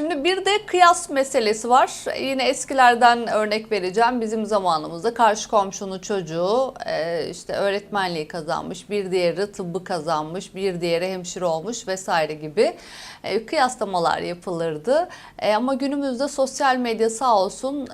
Şimdi bir de kıyas meselesi var. Yine eskilerden örnek vereceğim. Bizim zamanımızda karşı komşunun çocuğu e, işte öğretmenliği kazanmış, bir diğeri tıbbı kazanmış, bir diğeri hemşire olmuş vesaire gibi e, kıyaslamalar yapılırdı. E, Ama günümüzde sosyal medya sağ olsun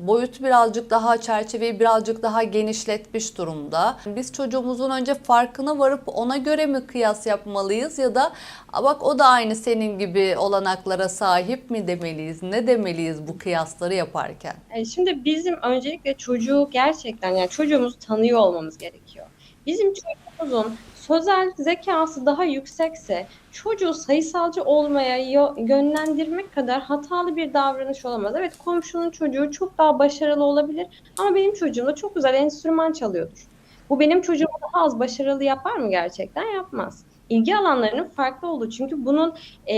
boyutu birazcık daha çerçeveyi birazcık daha genişletmiş durumda. Biz çocuğumuzun önce farkına varıp ona göre mi kıyas yapmalıyız ya da "Aa, bak o da aynı senin gibi olanaklara sahip mi demeliyiz? Ne demeliyiz bu kıyasları yaparken? E, Şimdi bizim öncelikle çocuğu gerçekten yani çocuğumuzu tanıyor olmamız gerekiyor. Bizim çocuğumuzun sözel zekası daha yüksekse çocuğu sayısalcı olmaya yönlendirmek kadar hatalı bir davranış olamaz. Evet komşunun çocuğu çok daha başarılı olabilir ama benim çocuğum da çok güzel enstrüman çalıyordur. Bu benim çocuğumu daha az başarılı yapar mı gerçekten? Yapmaz. İlgi alanlarının farklı olduğu çünkü bunun e,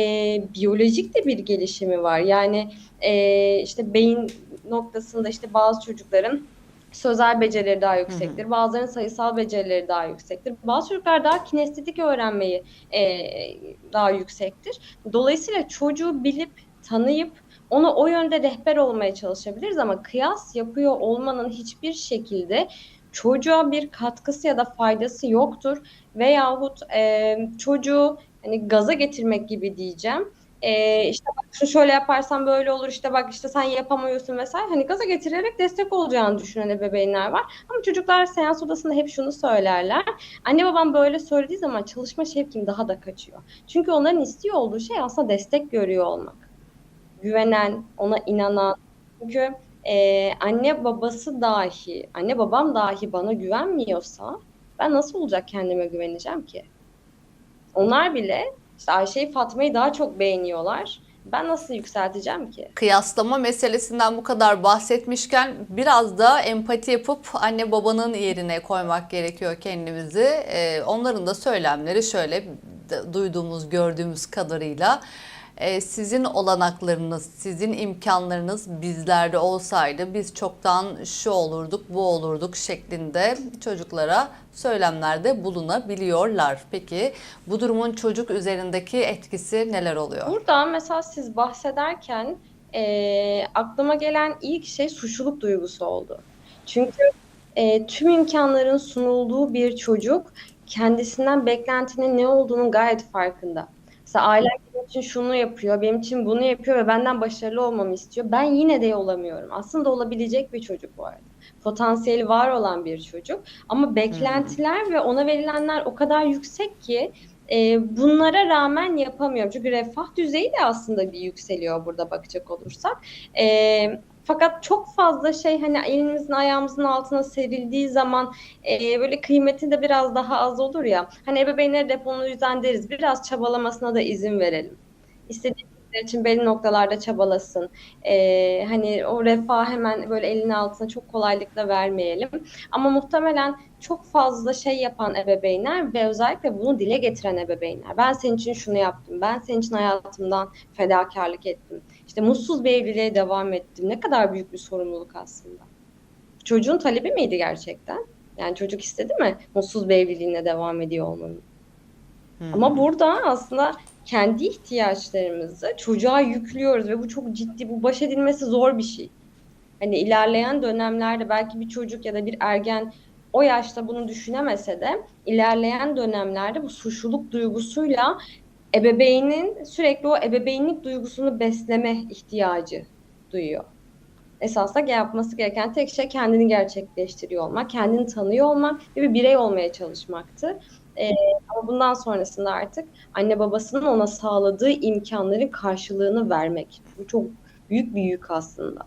biyolojik de bir gelişimi var. Yani e, işte beyin noktasında işte bazı çocukların sözel becerileri daha yüksektir. Bazılarının sayısal becerileri daha yüksektir. Bazı çocuklar daha kinestetik öğrenmeyi e, daha yüksektir. Dolayısıyla çocuğu bilip tanıyıp ona o yönde rehber olmaya çalışabiliriz ama kıyas yapıyor olmanın hiçbir şekilde çocuğa bir katkısı ya da faydası yoktur veyahut e, çocuğu hani gaza getirmek gibi diyeceğim. E, işte bak şunu şöyle yaparsan böyle olur işte bak işte sen yapamıyorsun vesaire hani gaza getirerek destek olacağını düşünen ebeveynler var. Ama çocuklar seans odasında hep şunu söylerler. Anne babam böyle söylediği zaman çalışma şevkim daha da kaçıyor. Çünkü onların istiyor olduğu şey aslında destek görüyor olmak. Güvenen, ona inanan. Çünkü e, anne babası dahi, anne babam dahi bana güvenmiyorsa ben nasıl olacak kendime güveneceğim ki? Onlar bile işte Ayşe'yi Fatma'yı daha çok beğeniyorlar. Ben nasıl yükselteceğim ki? Kıyaslama meselesinden bu kadar bahsetmişken biraz da empati yapıp anne babanın yerine koymak gerekiyor kendimizi. Ee, onların da söylemleri şöyle duyduğumuz, gördüğümüz kadarıyla e, sizin olanaklarınız, sizin imkanlarınız bizlerde olsaydı biz çoktan şu olurduk, bu olurduk şeklinde çocuklara söylemlerde bulunabiliyorlar. Peki bu durumun çocuk üzerindeki etkisi neler oluyor? Burada mesela siz bahsederken eee, aklıma gelen ilk şey suçluluk duygusu oldu. Çünkü eee, tüm imkanların sunulduğu bir çocuk kendisinden beklentinin ne olduğunun gayet farkında. Mesela ailem benim için şunu yapıyor, benim için bunu yapıyor ve benden başarılı olmamı istiyor. Ben yine de olamıyorum. Aslında olabilecek bir çocuk bu arada. Potansiyeli var olan bir çocuk. Ama beklentiler ve ona verilenler o kadar yüksek ki e, bunlara rağmen yapamıyorum. Çünkü refah düzeyi de aslında bir yükseliyor burada bakacak olursak. E, fakat çok fazla şey hani elimizin ayağımızın altına serildiği zaman e, böyle kıymeti de biraz daha az olur ya. Hani ebeveynlere de hep onu yüzden deriz. Biraz çabalamasına da izin verelim. İstediği şeyler için belli noktalarda çabalasın. E, hani o refah hemen böyle elinin altına çok kolaylıkla vermeyelim. Ama muhtemelen çok fazla şey yapan ebeveynler ve özellikle bunu dile getiren ebeveynler. Ben senin için şunu yaptım, ben senin için hayatımdan fedakarlık ettim. İşte mutsuz bir evliliğe devam ettim. Ne kadar büyük bir sorumluluk aslında. Çocuğun talebi miydi gerçekten? Yani çocuk istedi mi mutsuz bir evliliğine devam ediyor olmanın? Ama burada aslında kendi ihtiyaçlarımızı çocuğa yüklüyoruz ve bu çok ciddi, bu baş edilmesi zor bir şey. Hani ilerleyen dönemlerde belki bir çocuk ya da bir ergen o yaşta bunu düşünemese de ilerleyen dönemlerde bu suçluluk duygusuyla ebeveynin sürekli o ebeveynlik duygusunu besleme ihtiyacı duyuyor. Esasında yapması gereken tek şey kendini gerçekleştiriyor olmak, kendini tanıyor olmak ve bir birey olmaya çalışmaktı. Ee, ama bundan sonrasında artık anne babasının ona sağladığı imkanların karşılığını vermek. Bu çok büyük bir yük aslında.